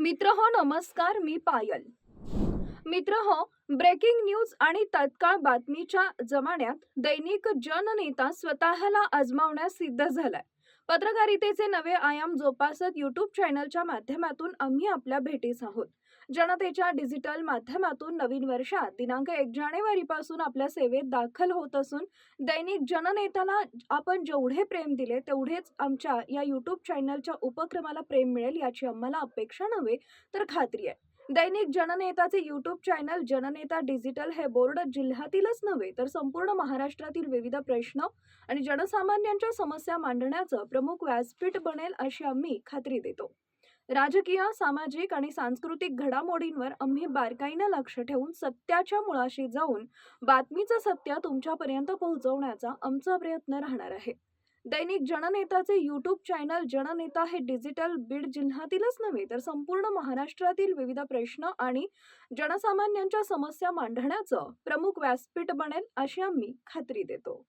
मित्र हो नमस्कार मी पायल. मित्र हो ब्रेकिंग न्यूज आणि तत्काळ बातमीच्या जमान्यात दैनिक जननेता स्वतःला आजमावण्यास सिद्ध झालाय. पत्रकारितेचे नवे आयाम जोपासत युट्यूब चॅनलच्या माध्यमातून आम्ही आपल्या भेटीस आहोत. जनतेच्या डिजिटल माध्यमातून नवीन वर्षात दिनांक एक जानेवारीपासून आपल्या सेवेत दाखल होत असून दैनिक जननेताला आपण जेवढे प्रेम दिले तेवढेच आमच्या या युट्यूब चॅनलच्या उपक्रमाला प्रेम मिळेल याची आम्हाला अपेक्षा नव्हे तर खात्री आहे. दैनिक जननेताचे यूट्यूब चॅनल जननेता डिजिटल हे बोर्ड जिल्ह्यातीलच नव्हे तर संपूर्ण महाराष्ट्रातील विविध प्रश्न आणि जनसामान्यांच्या समस्या मांडण्याचं प्रमुख व्यासपीठ बनेल अशी आम्ही खात्री देतो. राजकीय सामाजिक आणि सांस्कृतिक घडामोडींवर आम्ही बारकाईनं लक्ष ठेवून सत्याच्या मुळाशी जाऊन बातमीचं सत्य तुमच्यापर्यंत पोहोचवण्याचा आमचा प्रयत्न राहणार आहे. दैनिक जननेताचे यूट्यूब चॅनल जननेता हे डिजिटल बीड जिल्ह्यातीलच नव्हे तर संपूर्ण महाराष्ट्रातील विविध प्रश्न आणि जनसामान्यांच्या समस्या मांडण्याचं प्रमुख व्यासपीठ बनेल अशी आम्ही खात्री देतो.